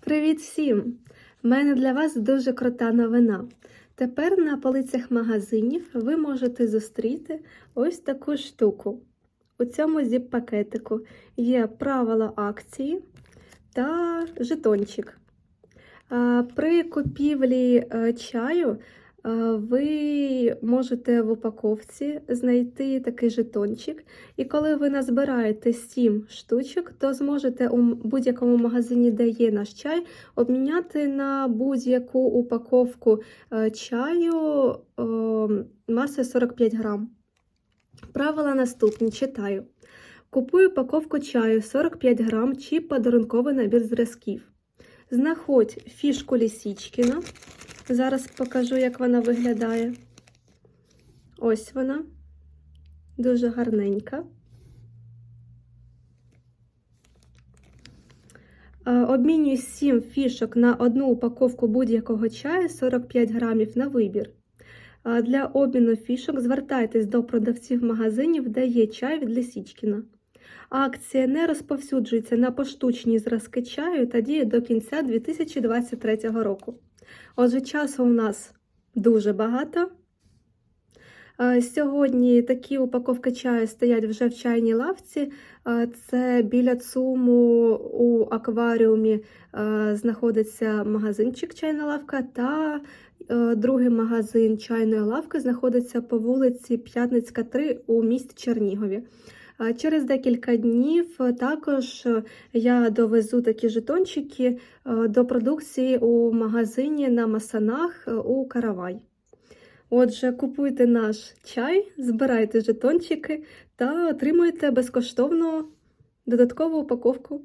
Привіт всім! У мене для вас дуже крута новина. Тепер на полицях магазинів ви можете зустріти ось таку штуку. У цьому зіп-пакетику є правила акції та жетончик. При купівлі е, чаю ви можете в упаковці знайти такий жетончик, і коли ви назбираєте 7 штучок, то зможете у будь-якому магазині, де є наш чай, обміняти на будь-яку упаковку е, чаю е, масою 45 грам. Правила наступні читаю. Купуй упаковку чаю 45 грам чи подарунковий набір зразків. Знаходь фішку Лісічкіна. Зараз покажу, як вона виглядає. Ось вона. Дуже гарненька. Обмінюй 7 фішок на одну упаковку будь-якого чаю 45 грамів на вибір. Для обміну фішок звертайтесь до продавців магазинів, де є чай від Лісічкіна. Акція не розповсюджується на поштучні зразки чаю та діє до кінця 2023 року. Отже, часу у нас дуже багато. Сьогодні такі упаковки чаю стоять вже в чайній лавці. Це біля ЦУМу у акваріумі знаходиться магазинчик чайна лавка, та другий магазин чайної лавки знаходиться по вулиці П'ятницька, 3 у місті Чернігові. Через декілька днів е, також е, я довезу такі жетончики е, до продукції у магазині на Масанах у Каравай. Отже, купуйте наш чай, збирайте жетончики та отримуйте безкоштовну додаткову упаковку.